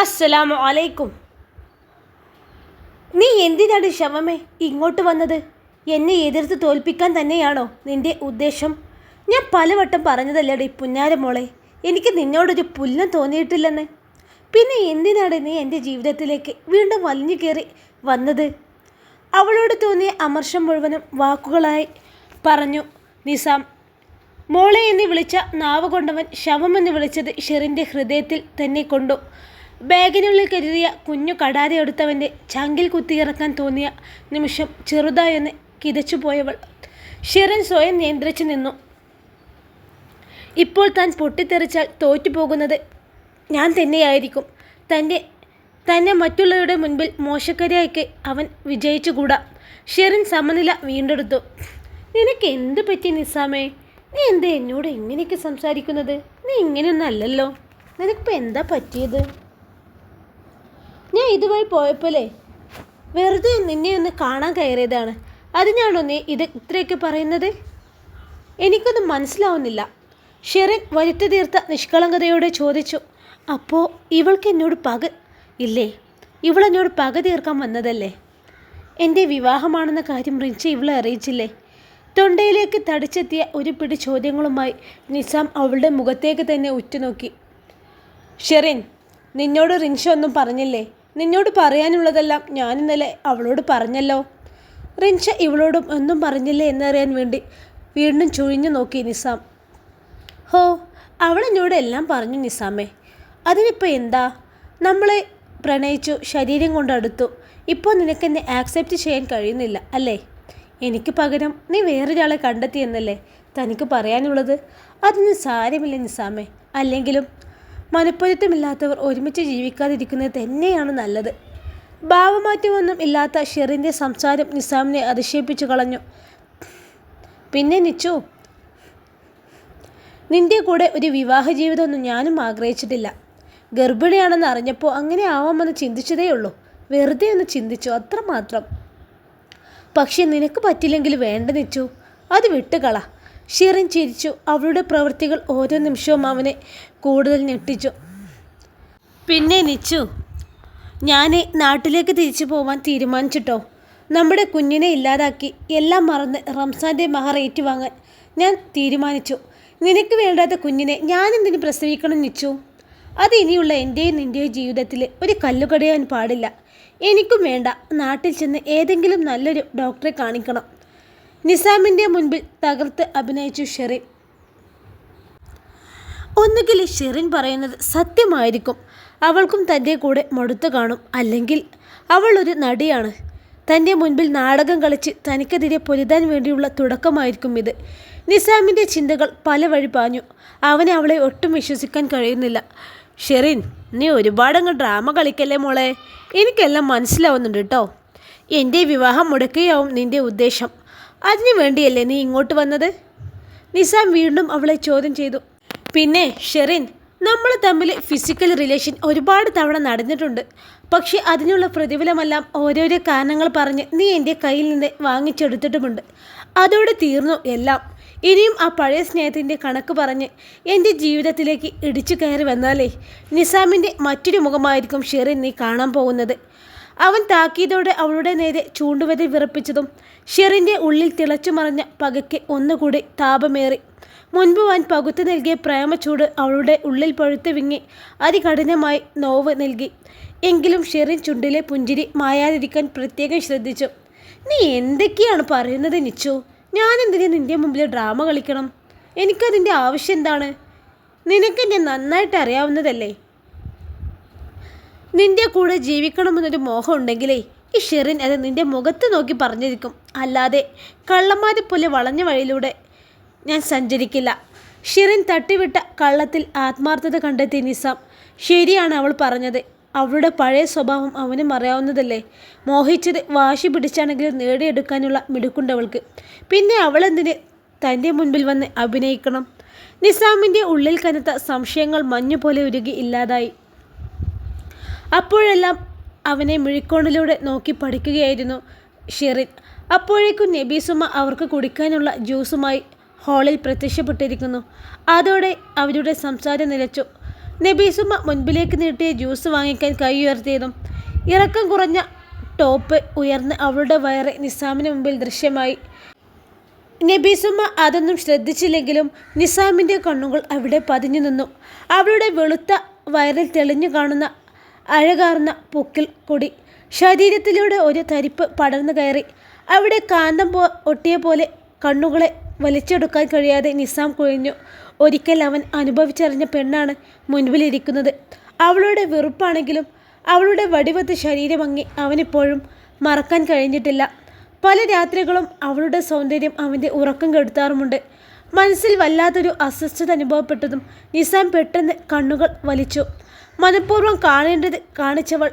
അസ്സലാമു അലൈക്കും. നീ എന്തിനാണ് ശവമേ ഇങ്ങോട്ട് വന്നത്? എന്നെ എതിർത്ത് തോൽപ്പിക്കാൻ തന്നെയാണോ നിന്റെ ഉദ്ദേശം? ഞാൻ പലവട്ടം പറഞ്ഞതല്ലേടി പുന്നാരമോളെ എനിക്ക് നിന്നോടൊരു പുല്ലം തോന്നിയിട്ടില്ലെന്ന്. പിന്നെ എന്തിനാണ് നീ എന്റെ ജീവിതത്തിലേക്ക് വീണ്ടും വലിഞ്ഞു കയറി വന്നത്? അവളോട് തോന്നിയ അമർഷം മുഴുവനും വാക്കുകളായി പറഞ്ഞു നിസാം. മോളെ എന്ന് വിളിച്ച നാവ് കൊണ്ടവൻ ശവമെന്ന് വിളിച്ചത് ഷെറിന്റെ ഹൃദയത്തിൽ തന്നെ കൊണ്ടു. ബാഗിനുള്ളിൽ കരുതിയ കുഞ്ഞു കടാര എടുത്തവന്റെ ചങ്കിൽ കുത്തിയിറക്കാൻ തോന്നിയ നിമിഷം ചെറുതായൊന്ന് കിതച്ചു പോയവൾ ഷിറൻ സ്വയം നിയന്ത്രിച്ചു നിന്നു. ഇപ്പോൾ താൻ പൊട്ടിത്തെറിച്ചാൽ തോറ്റുപോകുന്നത് ഞാൻ തന്നെയായിരിക്കും. തന്റെ തന്നെ മറ്റുള്ളവരുടെ മുൻപിൽ മോശക്കാരിയായിക്ക് അവൻ വിജയിച്ചുകൂടാ. ഷെറിൻ സമനില വീണ്ടെടുത്തു. നിനക്ക് എന്ത് പറ്റി നിസാമേ? നീ എന്താ എന്നോട് ഇങ്ങനെയൊക്കെ സംസാരിക്കുന്നത്? നീ ഇങ്ങനെയൊന്നും അല്ലല്ലോ. നിനക്കിപ്പോൾ എന്താ പറ്റിയത്? ഞാൻ ഇതുവഴി പോയപ്പോലേ വെറുതെ നിന്നെ ഒന്ന് കാണാൻ കയറിയതാണ്. അതിനാണോ നീ ഇത് ഇത്രയൊക്കെ പറയുന്നത്? എനിക്കൊന്നും മനസ്സിലാവുന്നില്ല. ഷെറിൻ വരുത്തി തീർത്ത നിഷ്കളങ്കതയോടെ ചോദിച്ചു അപ്പോൾ ഇവൾക്ക് എന്നോട് പക ഇല്ലേ? ഇവളെന്നോട് പക തീർക്കാൻ വന്നതല്ലേ? എന്റെ വിവാഹമാണെന്ന കാര്യം റിൻചി ഇവളെ അറിയിച്ചില്ലേ? തൊണ്ടയിലേക്ക് തടിച്ചെത്തിയ ഒരു പിടി ചോദ്യങ്ങളുമായി നിസാം അവളുടെ മുഖത്തേക്ക് തന്നെ ഉറ്റുനോക്കി. ഷെറിൻ നിന്നോട് റിൻഷ ഒന്നും പറഞ്ഞില്ലേ? നിന്നോട് പറയാനുള്ളതെല്ലാം ഞാൻ ഇന്നലെ അവളോട് പറഞ്ഞല്ലോ. റിൻഷ ഇവളോടും ഒന്നും പറഞ്ഞില്ലേ എന്നറിയാൻ വേണ്ടി വീണ്ടും ചുഴിഞ്ഞു നോക്കി നിസാം. ഹോ അവൾ എന്നോട് എല്ലാം പറഞ്ഞു നിസാമേ. അതിനിപ്പോൾ എന്താ? നമ്മളെ പ്രണയിച്ചു ശരീരം കൊണ്ട് അടുത്തു. ഇപ്പോൾ നിനക്കെന്നെ ആക്സെപ്റ്റ് ചെയ്യാൻ കഴിയുന്നില്ല അല്ലേ? എനിക്ക് പകരം നീ വേറൊരാളെ കണ്ടെത്തിയെന്നല്ലേ തനിക്ക് പറയാനുള്ളത്? അതൊന്നും സാരമില്ല നിസാമേ. അല്ലെങ്കിലും മനപ്പൊരുത്തമില്ലാത്തവർ ഒരുമിച്ച് ജീവിക്കാതിരിക്കുന്നത് തന്നെയാണ് നല്ലത്. ഭാവമാറ്റമൊന്നും ഇല്ലാത്ത ഷെറിന്റെ സംസാരം നിസാമിനെ അതിശയിപ്പിച്ചു കളഞ്ഞു. പിന്നെ നിച്ചു നിന്റെ കൂടെ ഒരു വിവാഹ ജീവിതമൊന്നും ഞാനും ആഗ്രഹിച്ചിട്ടില്ല. ഗർഭിണിയാണെന്ന് അറിഞ്ഞപ്പോൾ അങ്ങനെ ആവാമെന്ന് ചിന്തിച്ചതേ ഉള്ളൂ വെറുതെ ഒന്ന് ചിന്തിച്ചു അത്രമാത്രം. പക്ഷെ നിനക്ക് പറ്റില്ലെങ്കിൽ വേണ്ട നിച്ചു അത് വിട്ടുകള. ഷിറിൻ ചിരിച്ചു. അവളുടെ പ്രവൃത്തികൾ ഓരോ നിമിഷവും അവനെ കൂടുതൽ ഞെട്ടിച്ചു. പിന്നെ നിച്ചു ഞാൻ നാട്ടിലേക്ക് തിരിച്ചു പോവാൻ തീരുമാനിച്ചിട്ടോ? നമ്മുടെ കുഞ്ഞിനെ ഇല്ലാതാക്കി എല്ലാം മറന്ന് റംസാന്റെ മഹർ ഏറ്റുവാങ്ങാൻ ഞാൻ തീരുമാനിച്ചു. നിനക്ക് വേണ്ടാത്ത കുഞ്ഞിനെ ഞാൻ എന്തിനു പ്രസവിക്കണം നിച്ചു? അത് ഇനിയുള്ള എന്റെയും നിന്റെയും ജീവിതത്തിൽ ഒരു കല്ലുകടയാൻ പാടില്ല. എനിക്കും വേണ്ട. നാട്ടിൽ ചെന്ന് ഏതെങ്കിലും നല്ലൊരു ഡോക്ടറെ കാണിക്കണം. നിസാമിന്റെ മുൻപിൽ തകർത്ത് അഭിനയിച്ചു ഷെറിൻ. ഒന്നുകിൽ ഷെറിൻ പറയുന്നത് സത്യമായിരിക്കും. അവൾക്കും തന്റെ കൂടെ മടുത്തു കാണും. അല്ലെങ്കിൽ അവൾ ഒരു നടിയാണ്. തന്റെ മുൻപിൽ നാടകം കളിച്ച് തനിക്കെതിരെ പൊരുതാൻ വേണ്ടിയുള്ള തുടക്കമായിരിക്കും ഇത്. നിസാമിന്റെ ചിന്തകൾ പല വഴി പാഞ്ഞു. അവനെ അവളെ ഒട്ടും വിശ്വസിക്കാൻ കഴിയുന്നില്ല. ഷെറിൻ നീ ഒരുപാടങ്ങ് ഡ്രാമ കളിക്കല്ലേ മോളെ? എനിക്കെല്ലാം മനസ്സിലാവുന്നുണ്ട് കേട്ടോ എന്റെ വിവാഹം മുടക്കുകയാവും നിന്റെ ഉദ്ദേശം. അതിനു വേണ്ടിയല്ലേ നീ ഇങ്ങോട്ട് വന്നത്? നിസാം വീണ്ടും അവളെ ചോദ്യം ചെയ്തു. പിന്നെ ഷെറിൻ നമ്മൾ തമ്മിൽ ഫിസിക്കൽ റിലേഷൻ ഒരുപാട് തവണ നടന്നിട്ടുണ്ട്. പക്ഷേ അതിനുള്ള പ്രതിഫലമെല്ലാം ഓരോരോ കാരണങ്ങൾ പറഞ്ഞ് നീ എന്റെ കയ്യിൽ നിന്ന് വാങ്ങിച്ചെടുത്തിട്ടുമുണ്ട്. അതോടെ തീർന്നു എല്ലാം. ഇനിയും ആ പഴയ സ്നേഹത്തിന്റെ കണക്ക് പറഞ്ഞ് എന്റെ ജീവിതത്തിലേക്ക് ഇടിച്ചു കയറി വന്നാലേ നിസാമിന്റെ മറ്റൊരു മുഖമായിരിക്കും ഷെറിൻ നീ കാണാൻ പോകുന്നത്. അവൻ താക്കീതോടെ അവളുടെ നേരെ ചൂണ്ടുവരെ വിറപ്പിച്ചതും ഷെറിന്റെ ഉള്ളിൽ തിളച്ചു മറഞ്ഞ പകയ്ക്ക് ഒന്നുകൂടി താപമേറി. മുൻപ് അവൻ പകുത്തു നൽകിയ പ്രേമച്ചൂട് അവളുടെ ഉള്ളിൽ പഴുത്ത് വിങ്ങി അതികഠിനമായി നോവ് നൽകി. എങ്കിലും ഷെറിൻ ചുണ്ടിലെ പുഞ്ചിരി മായാതിരിക്കാൻ പ്രത്യേകം ശ്രദ്ധിച്ചു. നീ എന്തൊക്കെയാണ് പറയുന്നത് നിച്ചു? ഞാനെന്തിനു നിന്റെ മുമ്പിൽ ഡ്രാമ കളിക്കണം? എനിക്കതിന്റെ ആവശ്യം എന്താണ്? നിനക്കെന്നെ നന്നായിട്ട് അറിയാവുന്നതല്ലേ? നിന്റെ കൂടെ ജീവിക്കണമെന്നൊരു മോഹം ഉണ്ടെങ്കിലേ ഈ ഷെറിൻ അത് നിന്റെ മുഖത്ത് നോക്കി പറഞ്ഞിരിക്കും. അല്ലാതെ കള്ളന്മാരെ പോലെ വളഞ്ഞ വഴിയിലൂടെ ഞാൻ സഞ്ചരിക്കില്ല. ഷിറിൻ തട്ടിവിട്ട കള്ളത്തിൽ ആത്മാർത്ഥത കണ്ടെത്തി നിസാം. ശരിയാണ് അവൾ പറഞ്ഞത്. അവളുടെ പഴയ സ്വഭാവം അവനും അറിയാവുന്നതല്ലേ. മോഹിച്ചത് വാശി പിടിച്ചാണെങ്കിലും നേടിയെടുക്കാനുള്ള മിടുക്കുണ്ടവൾക്ക് പിന്നെ അവളെന്തിന് തന്റെ മുൻപിൽ വന്ന് അഭിനയിക്കണം? നിസാമിന്റെ ഉള്ളിൽ കനത്ത സംശയങ്ങൾ മഞ്ഞുപോലെ ഉരുകി ഇല്ലാതായി. അപ്പോഴെല്ലാം അവനെ മിഴിക്കോണിലൂടെ നോക്കി പഠിക്കുകയായിരുന്നു ഷെറിൻ. അപ്പോഴേക്കും നബീസുമ അവർക്ക് കുടിക്കാനുള്ള ജ്യൂസുമായി ഹാളിൽ പ്രത്യക്ഷപ്പെട്ടിരിക്കുന്നു. അതോടെ അവരുടെ സംസാരം നിലച്ചു. നബീസുമ മുൻപിലേക്ക് നീട്ടിയ ജ്യൂസ് വാങ്ങിക്കാൻ കൈ ഉയർത്തിയതും ഇറക്കം കുറഞ്ഞ ടോപ്പ് ഉയർന്ന് അവളുടെ വയറ് നിസാമിന് മുമ്പിൽ ദൃശ്യമായി. നബീസുമ്മ അതൊന്നും ശ്രദ്ധിച്ചില്ലെങ്കിലും നിസാമിന്റെ കണ്ണുകൾ അവിടെ പതിഞ്ഞു നിന്നു. അവളുടെ വെളുത്ത വയറിൽ തെളിഞ്ഞു കാണുന്ന അഴകാർന്ന പൊക്കിൽ കൊടി. ശരീരത്തിലൂടെ ഒരു തരിപ്പ് പടർന്നു കയറി. അവിടെ കാന്തം പോ ഒട്ടിയ പോലെ കണ്ണുകളെ വലിച്ചെടുക്കാൻ കഴിയാതെ നിസാം കുഴിഞ്ഞു. ഒരിക്കൽ അവൻ അനുഭവിച്ചറിഞ്ഞ പെണ്ണാണ് മുൻപിലിരിക്കുന്നത്. അവളുടെ വെറുപ്പാണെങ്കിലും അവളുടെ വടിവത്ത് ശരീരമങ്ങി അവനിപ്പോഴും മറക്കാൻ കഴിഞ്ഞിട്ടില്ല. പല രാത്രികളും അവളുടെ സൗന്ദര്യം അവന്റെ ഉറക്കം കെടുത്താറുമുണ്ട്. മനസ്സിൽ വല്ലാത്തൊരു അസ്വസ്ഥത അനുഭവപ്പെട്ടതും നിസാം പെട്ടെന്ന് കണ്ണുകൾ വലിച്ചു. മനഃപൂർവം കാണേണ്ടത് കാണിച്ചവൾ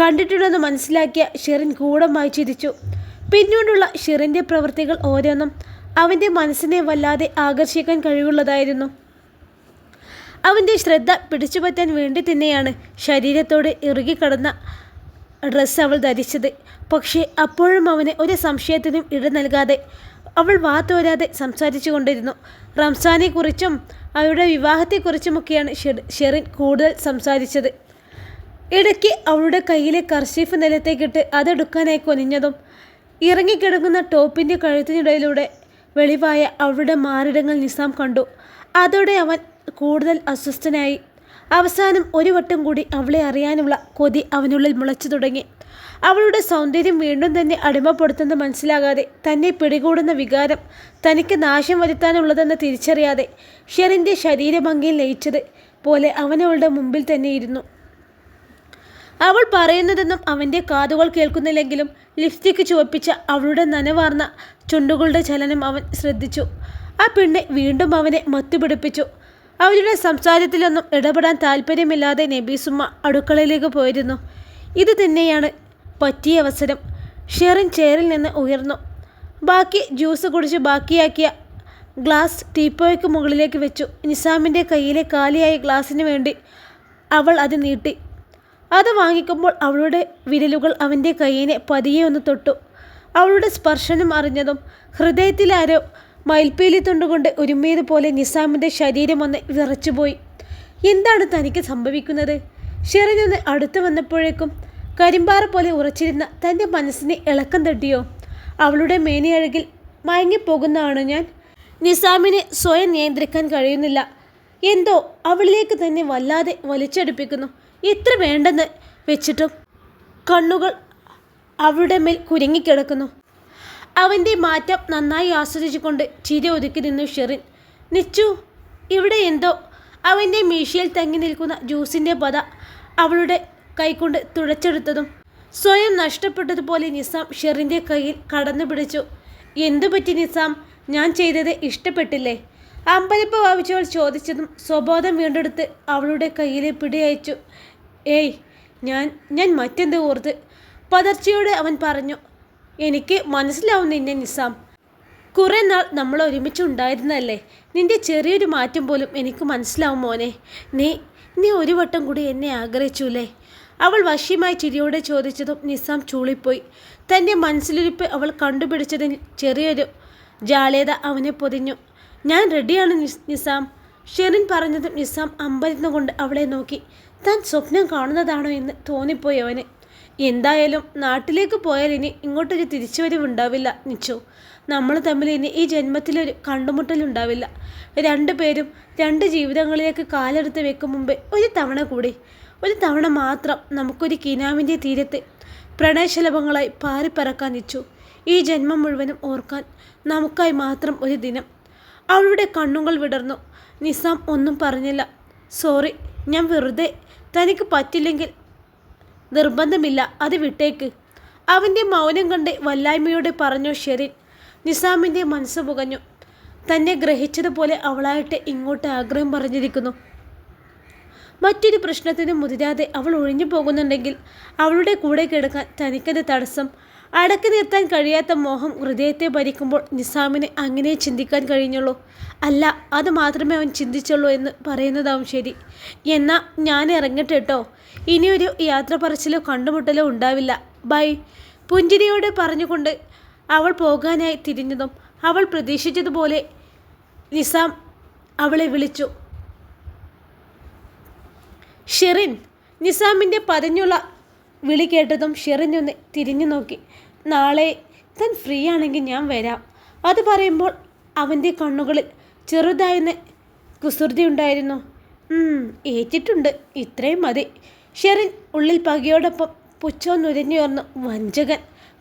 കണ്ടിട്ടുണ്ടെന്ന് മനസ്സിലാക്കിയ ഷെറിൻ ഗൂഢമായി ചിരിച്ചു. പിന്നീടുള്ള ഷെറിന്റെ പ്രവൃത്തികൾ ഓരോന്നും അവന്റെ മനസ്സിനെ വല്ലാതെ ആകർഷിക്കാൻ കഴിവുള്ളതായിരുന്നു. അവന്റെ ശ്രദ്ധ പിടിച്ചുപറ്റാൻ വേണ്ടി തന്നെയാണ് ശരീരത്തോട് ഇറുകിക്കടന്ന ഡ്രസ്സ് അവൾ ധരിച്ചത്. പക്ഷേ അപ്പോഴും അവന് ഒരു സംശയത്തിനും ഇട നൽകാതെ അവൾ വാത്തോരാതെ സംസാരിച്ചു കൊണ്ടിരുന്നു. റംസാനെക്കുറിച്ചും അവരുടെ വിവാഹത്തെക്കുറിച്ചുമൊക്കെയാണ് ഷെറിൻ കൂടുതൽ സംസാരിച്ചത്. ഇടയ്ക്ക് അവളുടെ കയ്യിലെ കർഷീഫ് നിലത്തേക്കിട്ട് അതെടുക്കാനായി കൊനിഞ്ഞതും ഇറങ്ങിക്കിടക്കുന്ന ടോപ്പിന്റെ കഴുത്തിനിടയിലൂടെ വെളിവായ അവളുടെ മാറിടങ്ങൾ നിസാം കണ്ടു. അതോടെ അവൻ കൂടുതൽ അസ്വസ്ഥനായി അവസാനം ഒരു വട്ടം കൂടി അവളെ അറിയാനുള്ള കൊതി അവനുള്ളിൽ മുളച്ചു തുടങ്ങി. അവളുടെ സൗന്ദര്യം വീണ്ടും തന്നെ അടിമപ്പെടുത്തുന്നത് മനസ്സിലാകാതെ തന്നെ പിടികൂടുന്ന വികാരം തനിക്ക് നാശം വരുത്താനുള്ളതെന്ന് തിരിച്ചറിയാതെ ഷെറിന്റെ ശരീരഭംഗിയിൽ ലയിച്ചത് പോലെ അവനവളുടെ മുമ്പിൽ തന്നെ ഇരുന്നു. അവൾ പറയുന്നതൊന്നും അവന്റെ കാതുകൾ കേൾക്കുന്നില്ലെങ്കിലും ലിഫ്റ്റിക്ക് ചുവപ്പിച്ച അവളുടെ നനവാർന്ന ചുണ്ടുകളുടെ ചലനം അവൻ ശ്രദ്ധിച്ചു. ആ പെണ്ണെ വീണ്ടും അവനെ മത്തുപിടിപ്പിച്ചു. അവരുടെ സംസാരത്തിലൊന്നും ഇടപെടാൻ താല്പര്യമില്ലാതെ നബീസുമ്മ അടുക്കളയിലേക്ക് പോയിരുന്നു. ഇത് തന്നെയാണ് പറ്റിയ അവസരം. ഷെറിൻ ചെയറിൽ നിന്ന് ഉയർന്നു. ബാക്കി ജ്യൂസ് കുടിച്ച് ബാക്കിയാക്കിയ ഗ്ലാസ് ടീപ്പോയ്ക്ക് മുകളിലേക്ക് വെച്ചു. നിസാമിന്റെ കയ്യിലെ കാലിയായ ഗ്ലാസ്സിന് വേണ്ടി അവൾ അത് നീട്ടി. അത് വാങ്ങിക്കുമ്പോൾ അവളുടെ വിരലുകൾ അവന്റെ കയ്യിനെ പതിയെ ഒന്ന് തൊട്ടു. അവളുടെ സ്പർശനം അറിഞ്ഞതും ഹൃദയത്തിലാരോ മയിൽപ്പീലി തൊണ്ടുകൊണ്ട് ഒരുമിയതുപോലെ നിസാമിന്റെ ശരീരം ഒന്ന് വിറച്ചുപോയി. എന്താണ് തനിക്ക് സംഭവിക്കുന്നത്? ഷെറിൻ ഒന്ന് അടുത്ത് വന്നപ്പോഴേക്കും കരിമ്പാറ പോലെ ഉറച്ചിരുന്ന തന്റെ മനസ്സിനെ ഇളക്കം തട്ടിയോ? അവളുടെ മേനിയഴകിൽ മയങ്ങിപ്പോകുന്നതാണ് ഞാൻ? നിസാമിനെ സ്വയം നിയന്ത്രിക്കാൻ കഴിയുന്നില്ല. എന്തോ അവളിലേക്ക് തന്നെ വല്ലാതെ വലിച്ചടുപ്പിക്കുന്നു. ഇത്ര വേണ്ടെന്ന് വെച്ചിട്ടും കണ്ണുകൾ അവളുടെ മേൽ കുരുങ്ങിക്കിടക്കുന്നു. അവന്റെ മാറ്റം നന്നായി ആസ്വദിച്ചുകൊണ്ട് ചിരി ഒതുക്കി നിന്നു ഷെറിൻ. നിച്ചു ഇവിടെ എന്തോ? അവന്റെ മീശയിൽ തങ്ങി നിൽക്കുന്ന ജ്യൂസിന്റെ പത അവളുടെ കൈകൊണ്ട് തുടച്ചെടുത്തതും സ്വയം നഷ്ടപ്പെട്ടതുപോലെ നിസാം ഷെറിന്റെ കയ്യിൽ കടന്നു പിടിച്ചു. എന്തു പറ്റി നിസാം? ഞാൻ ചെയ്തത് ഇഷ്ടപ്പെട്ടില്ലേ അമ്പലപ്പ് വാവിച്ചവൾ ചോദിച്ചതും സ്വബോധം വീണ്ടെടുത്ത് അവളുടെ കയ്യിലെ പിടിയയച്ചു ഏയ് ഞാൻ ഞാൻ മറ്റെന്ത് ഓർത്ത് പതർച്ചയോടെ അവൻ പറഞ്ഞു. എനിക്ക് മനസ്സിലാവും നിന്നെ നിസാം. കുറേ നാൾ നമ്മൾ ഒരുമിച്ച് ഉണ്ടായിരുന്നല്ലേ നിന്റെ ചെറിയൊരു മാറ്റം പോലും എനിക്ക് മനസ്സിലാവും മോനെ. നീ നീ ഒരു വട്ടം കൂടി എന്നെ ആഗ്രഹിച്ചുല്ലേ? അവൾ വശ്യമായി ചിരിയോടെ ചോദിച്ചതും നിസാം ചൂളിപ്പോയി. തന്റെ മനസ്സിലിരിപ്പ് അവൾ കണ്ടുപിടിച്ചതിൽ ചെറിയൊരു ജാളേത അവനെ പൊതിഞ്ഞു. ഞാൻ റെഡിയാണ് നിസ് നിസാം. ഷെറിൻ പറഞ്ഞതും നിസാം അമ്പരന്നുകൊണ്ട് അവളെ നോക്കി. താൻ സ്വപ്നം കാണുന്നതാണോ എന്ന് തോന്നിപ്പോയി അവന്. എന്തായാലും നാട്ടിലേക്ക് പോയാൽ ഇനി ഇങ്ങോട്ടൊരു തിരിച്ചുവരവുണ്ടാവില്ല നിച്ചു. നമ്മൾ തമ്മിൽ ഇനി ഈ ജന്മത്തിലൊരു കണ്ടുമുട്ടലുണ്ടാവില്ല രണ്ടു പേരും രണ്ട് ജീവിതങ്ങളിലേക്ക് കാലെടുത്ത് വെക്കും മുമ്പേ ഒരു തവണ കൂടി. ഒരു തവണ മാത്രം നമുക്കൊരു കിനാവിന്റെ തീരത്ത് പ്രണയശലഭങ്ങളായി പാറിപ്പറക്കാൻ നിച്ചു. ഈ ജന്മം മുഴുവനും ഓർക്കാൻ നമുക്കായി മാത്രം ഒരു ദിനം. അവളുടെ കണ്ണുകൾ വിടർന്നു. നിസാം ഒന്നും പറഞ്ഞില്ല. സോറി ഞാൻ വെറുതെ. തനിക്ക് പറ്റില്ലെങ്കിൽ നിർബന്ധമില്ല അത് വിട്ടേക്ക്. അവന്റെ മൗനം കണ്ട് വല്ലായ്മയോടെ പറഞ്ഞു ഷെറിൻ. നിസാമിന്റെ മനസ്സ് പുകഞ്ഞു. തന്നെ ഗ്രഹിച്ചതുപോലെ അവളായിട്ട് ഇങ്ങോട്ട് ആഗ്രഹം പറഞ്ഞിരിക്കുന്നു. മറ്റൊരു പ്രശ്നത്തിന് മുതിരാതെ അവൾ ഒഴിഞ്ഞു പോകുന്നുണ്ടെങ്കിൽ അവളുടെ കൂടെ കിടക്കാൻ തനിക്കത് തടസ്സം. അടക്കി നിർത്താൻ കഴിയാത്ത മോഹം ഹൃദയത്തെ ഭരിക്കുമ്പോൾ നിസാമിനെ അങ്ങനെ ചിന്തിക്കാൻ കഴിഞ്ഞുള്ളൂ. അല്ല അത് മാത്രമേ അവൻ ചിന്തിച്ചുള്ളൂ എന്ന് പറയുന്നതാവും ശരി. എന്നാൽ ഞാൻ ഇറങ്ങട്ടെ കേട്ടോ ഇനിയൊരു യാത്ര പറച്ചിലോ കണ്ടുമുട്ടലോ ഉണ്ടാവില്ല. ബൈ. പുഞ്ചിരിയോട് പറഞ്ഞുകൊണ്ട് അവൾ പോകാനായി തിരിഞ്ഞതും അവൾ പ്രതീക്ഷിച്ചതുപോലെ നിസാം അവളെ വിളിച്ചു. ഷെറിൻ നിസാമിന്റെ പതിഞ്ഞുള്ള വിളി കേട്ടതും ഷെറിഞ്ഞൊന്ന് തിരിഞ്ഞു നോക്കി. നാളെ താൻ ഫ്രീ ആണെങ്കിൽ ഞാൻ വരാം. അത് പറയുമ്പോൾ അവന്റെ കണ്ണുകളിൽ ചെറുതായെന്ന് കുസൃതി ഉണ്ടായിരുന്നു. ഏറ്റിട്ടുണ്ട്. ഇത്രയും മതി. ഷെറിൻ ഉള്ളിൽ പകയോടൊപ്പം പുച്ഛം നുരഞ്ഞുയർന്നു വഞ്ചകൻ.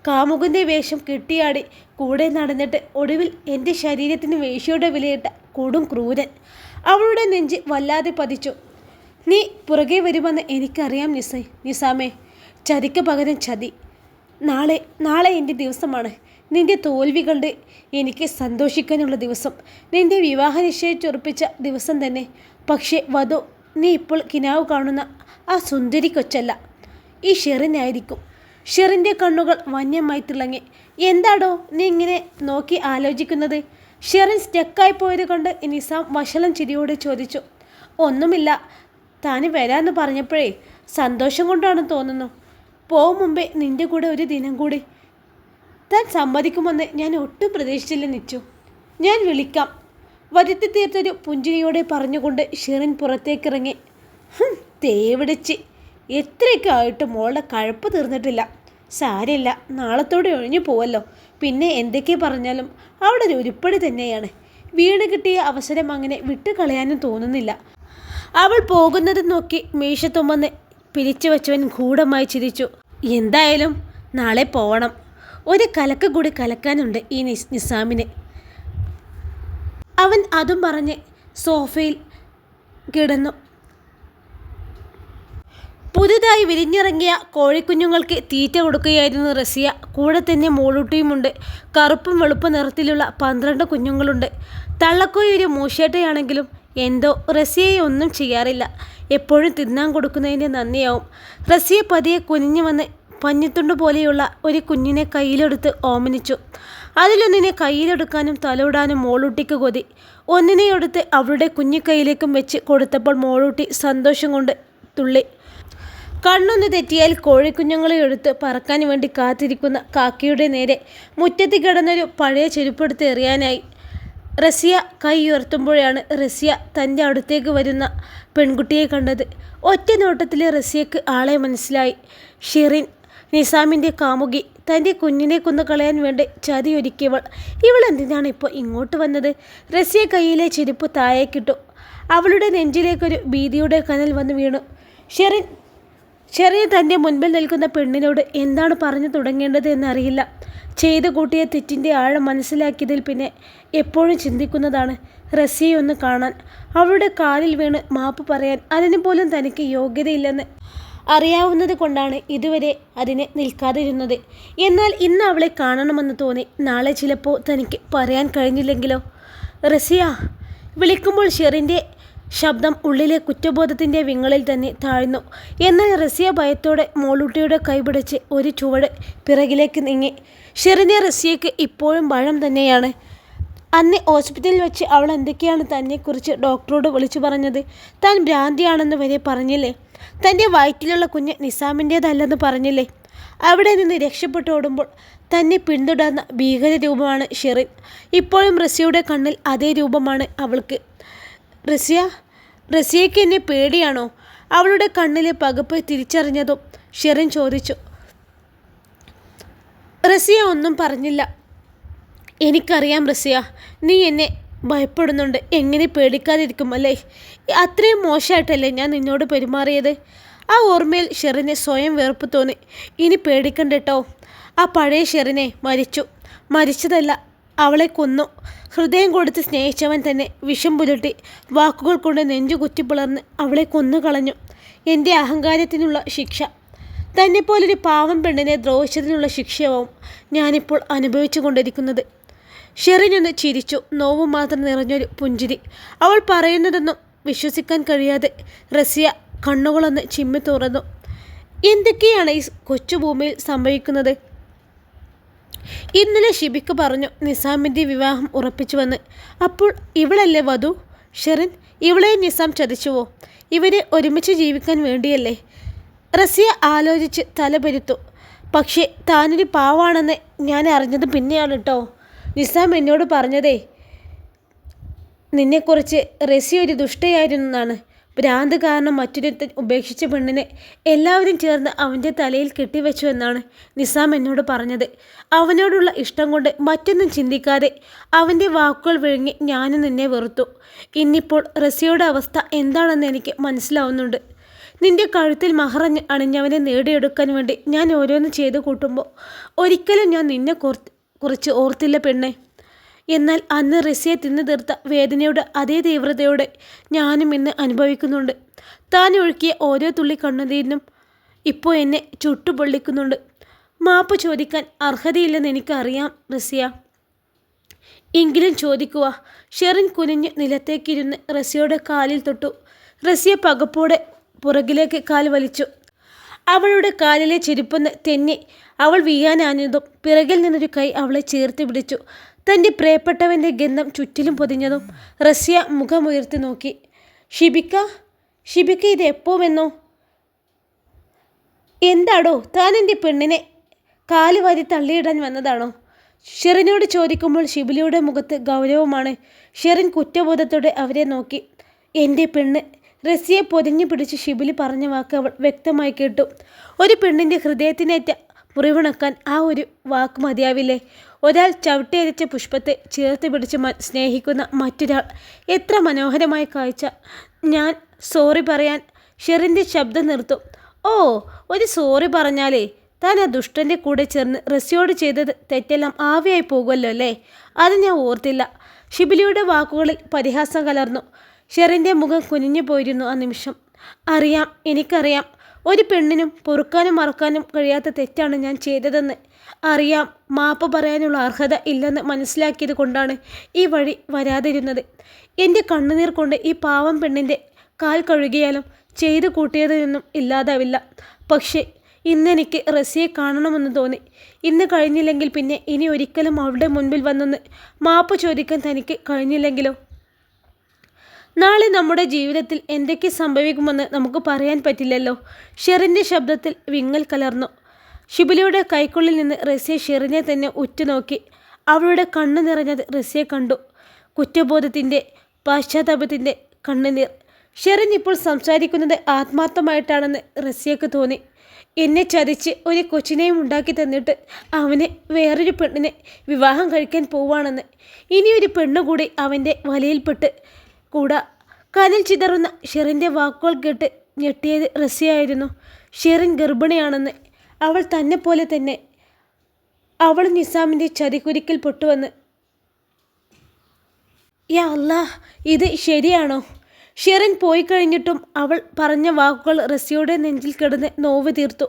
കാമുകന്റെ വേഷം കെട്ടിയാടി കൂടെ നടന്നിട്ട് ഒടുവിൽ എന്റെ ശരീരത്തിന് വേശ്യയുടെ വിലയിട്ട കൊടും ക്രൂരൻ അവളുടെ നെഞ്ച് വല്ലാതെ പതിച്ചു. നീ പുറകെ വരുമെന്ന് എനിക്കറിയാം നിസൈ നിസാമേ. ചതിക്ക് പകരം ചതി. നാളെ നാളെ എന്റെ ദിവസമാണ്. നിന്റെ തോൽവി കണ്ട് എനിക്ക് സന്തോഷിക്കാനുള്ള ദിവസം. നിന്റെ വിവാഹ നിശ്ചയിച്ചുറപ്പിച്ച ദിവസം തന്നെ. പക്ഷേ വധു നീ ഇപ്പോൾ കിനാവ് കാണുന്ന ആ സുന്ദരി കൊച്ചല്ല. ഈ ഷെറിനായിരിക്കും. ഷെറിന്റെ കണ്ണുകൾ വന്യമായി തിളങ്ങി. എന്താടോ നീ ഇങ്ങനെ നോക്കി ആലോചിക്കുന്നത്? ഷെറിൻ സ്റ്റക്കായി പോയത് കൊണ്ട് നിസാം വഷളം ചിരിയോടെ ചോദിച്ചു. ഒന്നുമില്ല താൻ വരാമെന്ന് പറഞ്ഞപ്പോഴേ സന്തോഷം കൊണ്ടാണ് തോന്നുന്നു. പോവും മുമ്പേ നിന്റെ കൂടെ ഒരു ദിനം കൂടി. താൻ സമ്മതിക്കുമെന്ന് ഞാൻ ഒട്ടും പ്രതീക്ഷിച്ചില്ല നിച്ചു. ഞാൻ വിളിക്കാം. വരുത്തി തീർത്തൊരു പുഞ്ചിരിയോടെ പറഞ്ഞുകൊണ്ട് ഷിറിൻ പുറത്തേക്കിറങ്ങി. "ഹും, തേവിടിച്ച്. എത്രയൊക്കെ ആയിട്ട് മോളുടെ കഴപ്പ് തീർന്നിട്ടില്ല. സാരില്ല നാളത്തോടെ ഒഴിഞ്ഞു പോവല്ലോ. പിന്നെ എന്തൊക്കെ പറഞ്ഞാലും അവിടെ ഒരു ഉരുപ്പടി തന്നെയാണ്. വീണ് കിട്ടിയ അവസരം അങ്ങനെ വിട്ടുകളയാനും തോന്നുന്നില്ല. അവൾ പോകുന്നത് നോക്കി മീശത്തുമ്പന്ന് പിരിച്ചു വച്ചവൻ ഗൂഢമായി ചിരിച്ചു. എന്തായാലും നാളെ പോവണം. ഒരു കലക്ക് കൂടി കലക്കാനുണ്ട് ഈ നിസ് നിസാമിന്. അവൻ അതും പറഞ്ഞ് സോഫയിൽ കിടന്നു. പുതുതായി വിരിഞ്ഞിറങ്ങിയ കോഴിക്കുഞ്ഞുങ്ങൾക്ക് തീറ്റ കൊടുക്കുകയായിരുന്നു റസിയ. കൂടെ തന്നെ മോളൂട്ടിയുമുണ്ട്. കറുപ്പും വെളുപ്പ് നിറത്തിലുള്ള പന്ത്രണ്ട് കുഞ്ഞുങ്ങളുണ്ട്. തള്ളക്കോയൊരു മൂശേട്ടയാണെങ്കിലും എന്തോ റസിയയെ ഒന്നും ചെയ്യാറില്ല. എപ്പോഴും തിന്നാൻ കൊടുക്കുന്നതിന്റെ നന്ദിയാവും. റസിയെ പതിയെ കുനിഞ്ഞു വന്ന് പഞ്ഞിത്തുണ്ട് പോലെയുള്ള ഒരു കുഞ്ഞിനെ കയ്യിലെടുത്ത് ഓമനിച്ചു. അതിലൊന്നിനെ കയ്യിലെടുക്കാനും തലോടാനും മോളൂട്ടിക്ക് കൊതി. ഒന്നിനെ എടുത്ത് അവളുടെ കുഞ്ഞിക്കൈയിലേക്കും വെച്ച് കൊടുത്തപ്പോൾ മോളൂട്ടി സന്തോഷം കൊണ്ട് തുള്ളി. കണ്ണൊന്ന് തെറ്റിയാൽ കോഴിക്കുഞ്ഞുങ്ങളെ എടുത്ത് പറക്കാൻ വേണ്ടി കാത്തിരിക്കുന്ന കാക്കയുടെ നേരെ മുറ്റത്ത് കിടന്നൊരു പഴയ ചെരുപ്പെടുത്ത് എറിയാനായി. റസിയ കൈ ഉയർത്തുമ്പോഴാണ് റസിയ തന്റെ അടുത്തേക്ക് വരുന്ന പെൺകുട്ടിയെ കണ്ടത്. ഒറ്റ നോട്ടത്തിൽ റസിയക്ക് ആളെ മനസ്സിലായി. ഷിറിൻ നിസാമിന്റെ കാമുകി തന്റെ കുഞ്ഞിനെ കൊന്നു കളയാൻ വേണ്ടി ചതിയൊരുക്കിയവൾ ഇവൾ എന്തിനാണ് ഇപ്പോൾ ഇങ്ങോട്ട് വന്നത്? റസിയ കയ്യിലെ ചെരുപ്പ് താഴേക്കിട്ടു. അവളുടെ നെഞ്ചിലേക്കൊരു ഭീതിയുടെ കനൽ വന്ന് വീണു. ഷെറിൻ ചെറിയ തന്റെ മുൻപിൽ നിൽക്കുന്ന പെണ്ണിനോട് എന്താണ് പറഞ്ഞു തുടങ്ങേണ്ടത് എന്നറിയില്ല. ചെയ്തു കൂട്ടിയ തെറ്റിന്റെ ആഴം മനസ്സിലാക്കിയതിൽ പിന്നെ എപ്പോഴും ചിന്തിക്കുന്നതാണ് റസിയെ ഒന്ന് കാണാൻ. അവളുടെ കാലിൽ വീണ് മാപ്പ് പറയാൻ അതിന് പോലും തനിക്ക് യോഗ്യതയില്ലെന്ന് അറിയാവുന്നത് കൊണ്ടാണ് ഇതുവരെ അതിനെ നിൽക്കാതിരുന്നത്. എന്നാൽ ഇന്ന് അവളെ കാണണമെന്ന് തോന്നി. നാളെ ചിലപ്പോൾ തനിക്ക് പറയാൻ കഴിഞ്ഞില്ലെങ്കിലോ? റസിയ വിളിക്കുമ്പോൾ ഷെറിന്റെ ശബ്ദം ഉള്ളിലെ കുറ്റബോധത്തിന്റെ വിങ്ങളിൽ തന്നെ താഴ്ന്നു. എന്നാൽ റസിയ ഭയത്തോടെ മോളൂട്ടിയുടെ കൈപിടിച്ച് ഒരു ചുവട് പിറകിലേക്ക് നീങ്ങി. ഷെറിനെ റസിയയ്ക്ക് ഇപ്പോഴും ഭയം തന്നെയാണ്. അന്ന് ഹോസ്പിറ്റലിൽ വെച്ച് അവൾ എന്തൊക്കെയാണ് തന്നെക്കുറിച്ച് ഡോക്ടറോട് വിളിച്ചു പറഞ്ഞത്? താൻ ഭ്രാന്തിയാണെന്ന് വരെ പറഞ്ഞില്ലേ? തന്റെ വയറ്റിലുള്ള കുഞ്ഞ് നിസാമിന്റേതല്ലെന്ന് പറഞ്ഞില്ലേ? അവിടെ നിന്ന് രക്ഷപ്പെട്ടോടുമ്പോൾ തന്നെ പിന്തുടർന്ന ഭീകര രൂപമാണ് ഷെറിൻ. ഇപ്പോഴും റസിയുടെ കണ്ണിൽ അതേ രൂപമാണ് അവൾക്ക്. റസിയ റസിയയ്ക്ക് എന്നെ പേടിയാണോ? അവളുടെ കണ്ണിലെ പകപ്പ് തിരിച്ചറിഞ്ഞതും ഷെറിൻ ചോദിച്ചു. റസിയ ഒന്നും പറഞ്ഞില്ല. എനിക്കറിയാം റസിയ നീ എന്നെ ഭയപ്പെടുന്നുണ്ട്. എങ്ങനെ പേടിക്കാതിരിക്കും അല്ലേ? അത്രയും മോശമായിട്ടല്ലേ ഞാൻ നിന്നോട് പെരുമാറിയത്? ആ ഓർമ്മയിൽ ഷെറിനെ സ്വയം വെറുപ്പ് തോന്നി. ഇനി പേടിക്കണ്ട കേട്ടോ. ആ പഴയ ഷെറിനെ മരിച്ചു. മരിച്ചതല്ല അവളെ കൊന്നു. ഹൃദയം കൊടുത്ത് സ്നേഹിച്ചവൻ തന്നെ വിഷം പുരട്ടി വാക്കുകൾ കൊണ്ട് നെഞ്ചു കുറ്റിപ്പിളർന്ന് അവളെ കൊന്നു കളഞ്ഞു. എന്റെ അഹങ്കാരത്തിനുള്ള ശിക്ഷ. തന്നെപ്പോലൊരു പാവം പെണ്ണിനെ ദ്രോഹിച്ചതിനുള്ള ശിക്ഷയാവും ഞാനിപ്പോൾ അനുഭവിച്ചു കൊണ്ടിരിക്കുന്നത്. ഷെറിനൊന്ന് ചിരിച്ചു. നോവ് മാത്രം നിറഞ്ഞൊരു പുഞ്ചിരി. അവൾ പറയുന്നതൊന്നും വിശ്വസിക്കാൻ കഴിയാതെ റസിയ കണ്ണുകളൊന്ന് ചിമ്മി തുറന്നു. എന്തൊക്കെയാണ് ഈ കൊച്ചുഭൂമിയിൽ സംഭവിക്കുന്നത്? ഇന്നലെ ഷിബിക്ക് പറഞ്ഞു നിസാമിന്റെ വിവാഹം ഉറപ്പിച്ചുവെന്ന്. അപ്പോൾ ഇവളല്ലേ വധു? ഷെറിൻ ഇവളെ നിസാം ചതിച്ചുവോ? ഇവരെ ഒരുമിച്ച് ജീവിക്കാൻ വേണ്ടിയല്ലേ? റസിയ ആലോചിച്ച് തലപെരുത്തു പക്ഷേ താനൊരു പാവാണെന്ന് ഞാൻ അറിഞ്ഞത് പിന്നെയാണ് കേട്ടോ നിസാം എന്നോട് പറഞ്ഞതേ നിന്നെക്കുറിച്ച് റസിയ ഒരു ദുഷ്ടയായിരുന്നു എന്നാണ്. ഭ്രാന്ത് കാരണം മറ്റൊരുത്തൻ ഉപേക്ഷിച്ച പെണ്ണിനെ എല്ലാവരും ചേർന്ന് അവന്റെ തലയിൽ കെട്ടിവെച്ചു എന്നാണ് നിസാം എന്നോട് പറഞ്ഞത്. അവനോടുള്ള ഇഷ്ടം കൊണ്ട് മറ്റൊന്നും ചിന്തിക്കാതെ അവന്റെ വാക്കുകൾ വിഴുങ്ങി ഞാനും നിന്നെ വെറുത്തു. ഇന്നിപ്പോൾ റസിയുടെ അവസ്ഥ എന്താണെന്ന് എനിക്ക് മനസ്സിലാവുന്നുണ്ട്. നിന്റെ കഴുത്തിൽ മഹറഞ്ഞ് അണിഞ്ഞവനെ നേടിയെടുക്കാൻ വേണ്ടി ഞാൻ ഓരോന്ന് ചെയ്തു കൂട്ടുമ്പോൾ ഒരിക്കലും ഞാൻ നിന്നെ കുറിച്ച് ഓർത്തില്ല പെണ്ണെ. എന്നാൽ അന്ന് റസിയെ തിന്നു തീർത്ത വേദനയുടെ അതേ തീവ്രതയോടെ ഞാനും ഇന്ന് അനുഭവിക്കുന്നുണ്ട്. താൻ ഒഴുക്കിയ ഓരോ തുള്ളി കണ്ണുനീരിനും ഇപ്പോൾ എന്നെ ചുട്ടുപൊള്ളിക്കുന്നുണ്ട്. മാപ്പ് ചോദിക്കാൻ അർഹതയില്ലെന്ന് എനിക്കറിയാം റസിയ. എങ്കിലും ചോദിക്കുക. ഷെറിൻ കുനിഞ്ഞ് നിലത്തേക്കിരുന്ന് റസിയുടെ കാലിൽ തൊട്ടു. റസിയ പകപ്പോടെ പുറകിലേക്ക് കാൽ വലിച്ചു. അവളുടെ കാലിലെ ചെരുപ്പെന്ന് തെന്നി അവൾ വീയാനാഞ്ഞതും പിറകിൽ നിന്നൊരു കൈ അവളെ ചേർത്ത് പിടിച്ചു. തന്റെ പ്രിയപ്പെട്ടവന്റെ ഗന്ധം ചുറ്റിലും പൊതിഞ്ഞതും റസ്യ മുഖമുയർത്തി നോക്കി ഷിബിക്ക ഷിബിക്ക ഇത് എപ്പോവെന്നോ എന്താടോ താൻ എന്റെ പെണ്ണിനെ കാൽ വാരി തള്ളിയിടാൻ വന്നതാണോ? ഷെറിനോട് ചോദിക്കുമ്പോൾ ഷിബിലിയുടെ മുഖത്ത് ഗൗരവമാണ്. ഷെറിൻ കുറ്റബോധത്തോടെ അവരെ നോക്കി എന്റെ പെണ്ണ് റസിയെ പൊതിഞ്ഞു പിടിച്ച് ഷിബിലി പറഞ്ഞ വാക്ക് അവൾ വ്യക്തമായി കേട്ടു. ഒരു പെണ്ണിന്റെ ഹൃദയത്തിനേറ്റ മുറിവുണക്കാൻ ആ ഒരു വാക്ക് മതിയാവില്ലേ? ഒരാൾ ചവിട്ടിയരച്ച പുഷ്പത്തെ ചേർത്ത് പിടിച്ച് സ്നേഹിക്കുന്ന മറ്റൊരാൾ. എത്ര മനോഹരമായ കാഴ്ച. ഞാൻ സോറി പറയാൻ ഷെറിന്റെ ശബ്ദം നിർത്തും. ഓ ഒരു സോറി പറഞ്ഞാലേ. താൻ ആ ദുഷ്ടന്റെ കൂടെ ചേർന്ന് റസിയോട് ചെയ്തത് തെറ്റെല്ലാം ആവിയായി പോകുമല്ലോ അല്ലേ? അത് ഞാൻ ഓർത്തില്ല. ഷിബിലിയുടെ വാക്കുകളിൽ പരിഹാസം കലർന്നു. ഷെറിന്റെ മുഖം കുനിഞ്ഞു പോയിരുന്നു ആ നിമിഷം. അറിയാം എനിക്കറിയാം. ഒരു പെണ്ണിനും പൊറുക്കാനും മറക്കാനും കഴിയാത്ത തെറ്റാണ് ഞാൻ ചെയ്തതെന്ന്. അറിയാം. മാപ്പ് പറയാനുള്ള അർഹത ഇല്ലെന്ന് മനസ്സിലാക്കിയത് കൊണ്ടാണ് ഈ വഴി വരാതിരുന്നത്. എന്റെ കണ്ണുനീർ കൊണ്ട് ഈ പാവം പെണ്ണിന്റെ കാൽ കഴുകിയാലും ചെയ്തു കൂട്ടിയതിനൊന്നും ഇല്ലാതാവില്ല. പക്ഷേ ഇന്നെനിക്ക് റസിയെ കാണണമെന്ന് തോന്നി. ഇന്ന് കഴിഞ്ഞില്ലെങ്കിൽ പിന്നെ ഇനി ഒരിക്കലും അവളുടെ മുൻപിൽ വന്നൊന്ന് മാപ്പ് ചോദിക്കാൻ തനിക്ക് കഴിഞ്ഞില്ലെങ്കിലോ? നാളെ നമ്മുടെ ജീവിതത്തിൽ എന്തൊക്കെ സംഭവിക്കുമെന്ന് നമുക്ക് പറയാൻ പറ്റില്ലല്ലോ. ഷെറിന്റെ ശബ്ദത്തിൽ വിങ്ങൽ കലർന്നു. ഷിബിലിയുടെ കൈക്കുള്ളിൽ നിന്ന് റസിയെ ഷെറിനെ തന്നെ ഉറ്റുനോക്കി. അവളുടെ കണ്ണു നിറഞ്ഞത് റസിയെ കണ്ടു. കുറ്റബോധത്തിന്റെ പാശ്ചാത്താപത്തിന്റെ കണ്ണുനീർ. ഷെറിൻ ഇപ്പോൾ സംസാരിക്കുന്നത് ആത്മാർത്ഥമായിട്ടാണെന്ന് റസിയക്ക് തോന്നി. എന്നെ ചതിച്ച് ഒരു കൊച്ചിനെയും ഉണ്ടാക്കി തന്നിട്ട് അവനെ വേറൊരു പെണ്ണിനെ വിവാഹം കഴിക്കാൻ പോവാണെന്ന്. ഇനിയൊരു പെണ്ണുകൂടി അവന്റെ വലയിൽപ്പെട്ട് കൂടാ. കനൽ ചിതറുന്ന ഷെറിന്റെ വാക്കുകൾ കേട്ട് ഞെട്ടിയത് റസിയായിരുന്നു. ഷെറിൻ ഗർഭിണിയാണെന്ന് അവൾ തന്നെ പോലെ തന്നെ. അവൾ നിസാമിന്റെ ചതിക്കുരിക്കൽ പൊട്ടുവന്ന്. യാ അല്ലാ ഇത് ശരിയാണോ? ഷെറിൻ പോയി കഴിഞ്ഞിട്ടും അവൾ പറഞ്ഞ വാക്കുകൾ റസിയുടെ നെഞ്ചിൽ കിടന്ന് നോവ് തീർത്തു.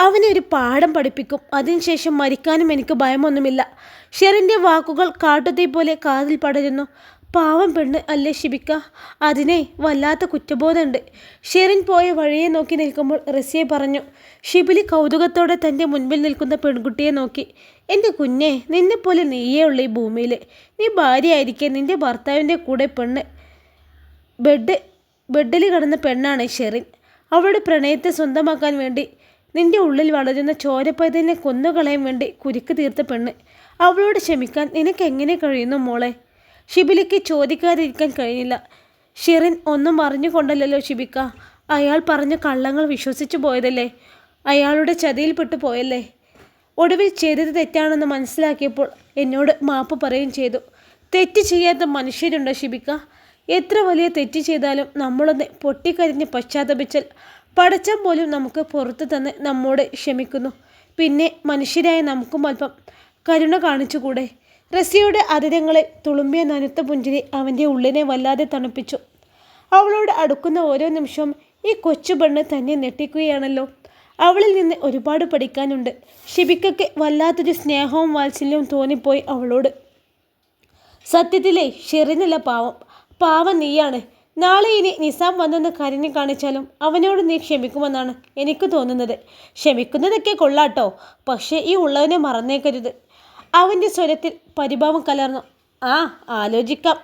അവനെ ഒരു പാഠം പഠിപ്പിക്കും അതിനുശേഷം മരിക്കാനും എനിക്ക് ഭയമൊന്നുമില്ല. ഷെറിന്റെ വാക്കുകൾ കാട്ടുതീ പോലെ കാതിൽ പടരുന്നു. പാവം പെണ്ണ് അല്ലേ ഷിബിക്ക അതിനെ വല്ലാത്ത കുറ്റബോധമുണ്ട്. ഷെറിൻ പോയ വഴിയെ നോക്കി നിൽക്കുമ്പോൾ റസിയെ പറഞ്ഞു ഷിബിലി കൗതുകത്തോടെ തന്റെ മുൻപിൽ നിൽക്കുന്ന പെൺകുട്ടിയെ നോക്കി. എന്റെ കുഞ്ഞെ നിന്നെപ്പോലെ നീയേ ഉള്ളൂ ഈ ഭൂമിയിൽ നീ ഭാര്യയായിരിക്കെ നിന്റെ ഭർത്താവിന്റെ കൂടെ പെണ്ണ്. ബെഡ് ബെഡിൽ കിടന്ന പെണ്ണാണ് ഷെറിൻ. അവളുടെ പ്രണയത്തെ സ്വന്തമാക്കാൻ വേണ്ടി നിന്റെ ഉള്ളിൽ വളരുന്ന ചോരപ്പതിനെ കൊന്നുകളയാൻ വേണ്ടി കുരുക്ക് തീർത്ത പെണ്ണ്. അവളോട് ക്ഷമിക്കാൻ നിനക്ക് എങ്ങനെ കഴിയുന്നു മോളെ? ഷിബിലിക്ക് ചോദിക്കാതിരിക്കാൻ കഴിഞ്ഞില്ല. ഷിറിൻ ഒന്നും അറിഞ്ഞുകൊണ്ടല്ലോ ഷിബിക്ക. അയാൾ പറഞ്ഞ കള്ളങ്ങൾ വിശ്വസിച്ചു പോയതല്ലേ? അയാളുടെ ചതിയിൽപ്പെട്ടു പോയല്ലേ? ഒടുവിൽ ചെയ്തത് തെറ്റാണെന്ന് മനസ്സിലാക്കിയപ്പോൾ എന്നോട് മാപ്പ് പറയുകയും ചെയ്തു. തെറ്റ് ചെയ്യാത്ത മനുഷ്യരുണ്ടോ ഷിബിക്ക? എത്ര വലിയ തെറ്റ് ചെയ്താലും നമ്മളൊന്ന് പൊട്ടിക്കരിഞ്ഞ് പശ്ചാത്തപിച്ചാൽ പടച്ചം പോലും നമുക്ക് പുറത്തു തന്ന് നമ്മോട് ക്ഷമിക്കുന്നു. പിന്നെ മനുഷ്യരായ നമുക്കും അല്പം കരുണ കാണിച്ചുകൂടെ? റസിയുടെ അതിരങ്ങളെ തുളുമ്പിയ നനുത്ത പുഞ്ചിരി അവന്റെ ഉള്ളിനെ വല്ലാതെ തണുപ്പിച്ചു. അവളോട് അടുക്കുന്ന ഓരോ നിമിഷവും ഈ കൊച്ചു പെണ്ണ് തന്നെ ഞെട്ടിക്കുകയാണല്ലോ. അവളിൽ നിന്ന് ഒരുപാട് പഠിക്കാനുണ്ട്. ഷിബിക്കൊക്കെ വല്ലാത്തൊരു സ്നേഹവും വാത്സല്യവും തോന്നിപ്പോയി അവളോട്. സത്യത്തിലെ ഷെറിനല്ല പാവം. പാവം നീയാണ്. നാളെ ഇനി നിസാം വന്നെന്ന് കരഞ്ഞു കാണിച്ചാലും അവനോട് നീ ക്ഷമിക്കുമെന്നാണ് എനിക്ക് തോന്നുന്നത്. ക്ഷമിക്കുന്നതൊക്കെ കൊള്ളാട്ടോ. പക്ഷേ ഈ ഉള്ളവനെ മറന്നേക്കരുത്. അവന്റെ സ്വരത്തിൽ പരിഭാവം കലർന്നു. ആ ആലോചിക്കാം.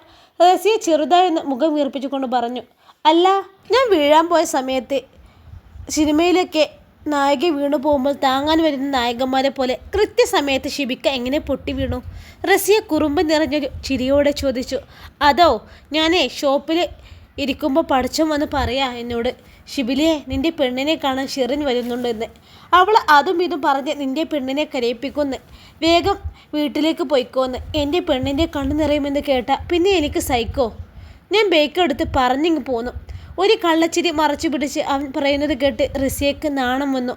റസിയ ചെറുതായെന്ന് മുഖം വീർപ്പിച്ചുകൊണ്ട് പറഞ്ഞു അല്ല ഞാൻ വീഴാൻ പോയ സമയത്ത് സിനിമയിലൊക്കെ നായിക വീണു പോകുമ്പോൾ താങ്ങാൻ വരുന്ന നായകന്മാരെ പോലെ കൃത്യസമയത്ത് ശിബിക്ക എങ്ങനെ പൊട്ടി വീണു? റസിയ കുറുമ്പ് നിറഞ്ഞൊരു ചിരിയോടെ ചോദിച്ചു അതോ ഞാനേ ഷോപ്പിൽ ഇരിക്കുമ്പോൾ പഠിച്ചും വന്ന് പറയാ എന്നോട്? ഷിബിലിയെ നിന്റെ പെണ്ണിനെ കാണാൻ ഷെറിൻ വരുന്നുണ്ടെന്ന്. അവൾ അതും ഇതും പറഞ്ഞ് നിന്റെ പെണ്ണിനെ കരയിപ്പിക്കുന്നു. വേഗം വീട്ടിലേക്ക് പോയിക്കോന്ന്. എന്റെ പെണ്ണിന്റെ കണ്ണു നിറയുമെന്ന് കേട്ട പിന്നെ എനിക്ക് സൈക്കോ ഞാൻ ബേക്ക് എടുത്ത് പറഞ്ഞിങ്ങ് പോന്നു. ഒരു കള്ളച്ചിരി മറച്ചു പിടിച്ച് അവൻ പറയുന്നത് കേട്ട് റിസിയക്ക് നാണം വന്നു.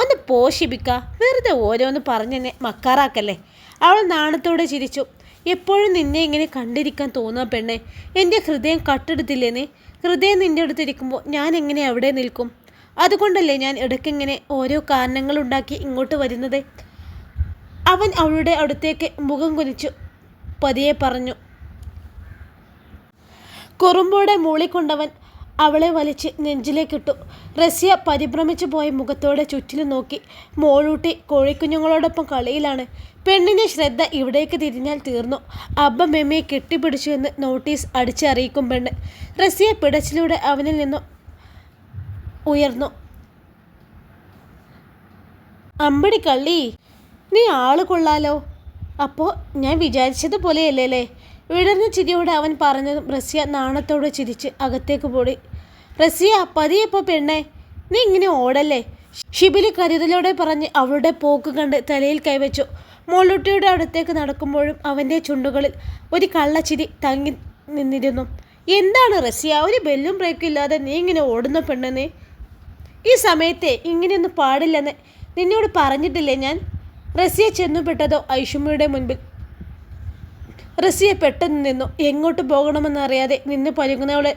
ഒന്ന് പോഷിപ്പിക്ക. വെറുതെ ഓരോന്ന് പറഞ്ഞെന്നെ മക്കാറാക്കല്ലേ? അവൾ നാണത്തോടെ ചിരിച്ചു. എപ്പോഴും നിന്നെ ഇങ്ങനെ കണ്ടിരിക്കാൻ തോന്നുക പെണ്ണെ. എന്റെ ഹൃദയം കട്ടെടുത്തില്ലേന്ന്? ഹൃദയം നിന്റെ അടുത്തിരിക്കുമ്പോൾ ഞാൻ എങ്ങനെ അവിടെ നിൽക്കും? അതുകൊണ്ടല്ലേ ഞാൻ ഇടയ്ക്കിങ്ങനെ ഓരോ കാരണങ്ങളുണ്ടാക്കി ഇങ്ങോട്ട് വരുന്നത്? അവൻ അവളുടെ അടുത്തേക്ക് മുഖം കുനിച്ചു. പതിയെ പറഞ്ഞു കുറുമ്പോടെ മൂളിക്കൊണ്ടവൻ അവളെ വലിച്ച് നെഞ്ചിലേക്കിട്ടു. റസിയ പരിഭ്രമിച്ചു പോയ മുഖത്തോടെ ചുറ്റിലും നോക്കി. മോളൂട്ടി കോഴിക്കുഞ്ഞുങ്ങളോടൊപ്പം കളിയിലാണ്. പെണ്ണിന്റെ ശ്രദ്ധ ഇവിടേക്ക് തിരിഞ്ഞാൽ തീർന്നു. അബ്ബ മെമ്മയെ കെട്ടിപ്പിടിച്ചു എന്ന് നോട്ടീസ് അടിച്ചറിയിക്കും പെണ്ണ്. റസിയ പിടച്ചിലൂടെ അവനിൽ നിന്നും ഉയർന്നു. അമ്പടി കള്ളി നീ ആൾ കൊള്ളാലോ. അപ്പോൾ ഞാൻ വിചാരിച്ചതുപോലെയല്ലേ വിടർന്ന ചിരിയോടെ അവൻ പറഞ്ഞതും റസിയ നാണത്തോടെ ചിരിച്ച് അകത്തേക്ക് പോടി റസിയ പതിയപ്പോൾ പെണ്ണേ. നീ ഇങ്ങനെ ഓടല്ലേ? ഷിബിലി കരുതലോടെ പറഞ്ഞ് അവളുടെ പോക്ക് കണ്ട് തലയിൽ കൈവച്ചു. മോളുട്ടിയുടെ അടുത്തേക്ക് നടക്കുമ്പോഴും അവന്റെ ചുണ്ടുകളിൽ ഒരു കള്ളച്ചിരി തങ്ങി നിന്നിരുന്നു. എന്താണ് റസിയ? ഒരു ബെല്ലും ബ്രേക്കും ഇല്ലാതെ നീ ഇങ്ങനെ ഓടുന്ന പെണ്ണെന്നേ? ഈ സമയത്തെ ഇങ്ങനെയൊന്നും പാടില്ലെന്ന് നിന്നോട് പറഞ്ഞിട്ടില്ലേ ഞാൻ? റസിയ ചെന്നുപെട്ടതോ ഐഷുമ്മയുടെ മുൻപിൽ? റസിയ പെട്ടെന്ന് നിന്നു. എങ്ങോട്ട് പോകണമെന്നറിയാതെ നിന്ന് പരുങ്ങുന്നവളെ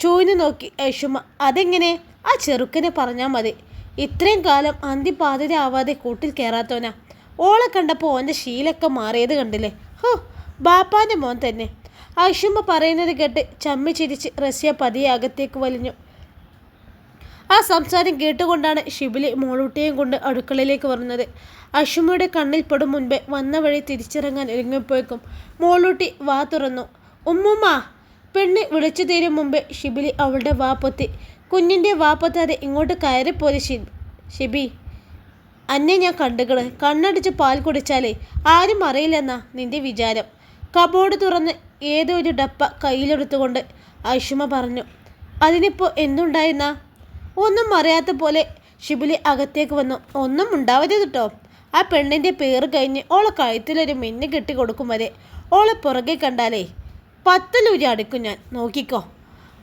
ചൂഞ്ഞു നോക്കി ഐഷുമ്മ. അതെങ്ങനെ? ആ ചെറുക്കനെ പറഞ്ഞാൽ മതി. ഇത്രയും കാലം അന്തിപാതിര ആവാതെ കൂട്ടിൽ കയറാത്തവനാ ഓളെ കണ്ടപ്പോൾ ഓന്റെ ശീലൊക്കെ മാറിയത് കണ്ടില്ലേ? ഹോ ബാപ്പാന്റെ മോൻ തന്നെ. ഐഷുമ്മ പറയുന്നത് കേട്ട് ചമ്മി ചിരിച്ച് റസിയ പതിയെ അകത്തേക്ക് വലിഞ്ഞു. ആ സംസാരം കേട്ടുകൊണ്ടാണ് ഷിബിലി മോളൂട്ടിയെയും കൊണ്ട് അടുക്കളയിലേക്ക് വരുന്നത്. അഷുമയുടെ കണ്ണിൽ പെടും മുൻപേ വന്ന വഴി തിരിച്ചിറങ്ങാൻ ഒരുങ്ങിപ്പോയേക്കും. മോളൂട്ടി വാ തുറന്നു. ഉമ്മുമ്മ! പെണ്ണ് വിളിച്ചു തീരും മുമ്പേ ഷിബിലി അവളുടെ വാ പൊത്തി. കുഞ്ഞിന്റെ വാ പൊത്താതെ ഇങ്ങോട്ട് കയറിപ്പോയി ഷി ഷിബി. അന്നെ ഞാൻ കണ്ടുകൾ കണ്ണടിച്ച് പാൽ കുടിച്ചാലേ. ആരും അറിയില്ലെന്നാ നിന്റെ വിചാരം. കബോർഡ് തുറന്ന് ഏതോ ഒരു ഡപ്പ കയ്യിലെടുത്തുകൊണ്ട് അഷുമ പറഞ്ഞു. അതിനിപ്പോൾ എന്തുണ്ടായിരുന്ന ഒന്നും അറിയാത്ത പോലെ ഷിബിലി അകത്തേക്ക് വന്നു. ഒന്നും ഉണ്ടാവരുത് കേട്ടോ ആ പെണ്ണിന്റെ പേര് കഴിഞ്ഞ് ഓളെ കഴുത്തിലൊരു മിന്നു കെട്ടി കൊടുക്കും വരെ. ഓളെ പുറകെ കണ്ടാലേ പത്തലൂരി അടുക്കും ഞാൻ. നോക്കിക്കോ.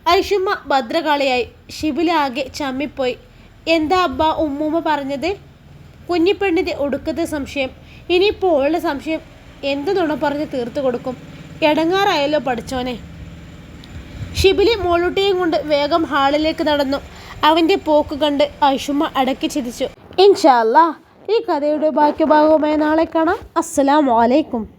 ഐഷുമ്മ ഭദ്രകാളിയായി ശിവിലാകെ ചമ്മിപ്പോയി. എന്താ അബ്ബ ഉമ്മൂമ്മ പറഞ്ഞത്? കുഞ്ഞിപ്പെണ്ണിന്റെ ഒടുക്കത്തെ സംശയം. ഇനിയിപ്പോൾ ഓളുടെ സംശയം എന്ത് നുണ പറഞ്ഞ് തീർത്തു കൊടുക്കും? എടങ്ങാറായല്ലോ പഠിച്ചോനെ. ഷിബിലി മോളുട്ടിയും കൊണ്ട് വേഗം ഹാളിലേക്ക് നടന്നു. അവന്റെ പോക്ക് കണ്ട് ഐഷുമ്മ അടക്കി ചിരിച്ചു. ഇൻഷാല്ല ഈ കഥയുടെ ബാക്കി ഭാഗവുമായി നാളെ കാണാം. അസ്സലാമലൈക്കും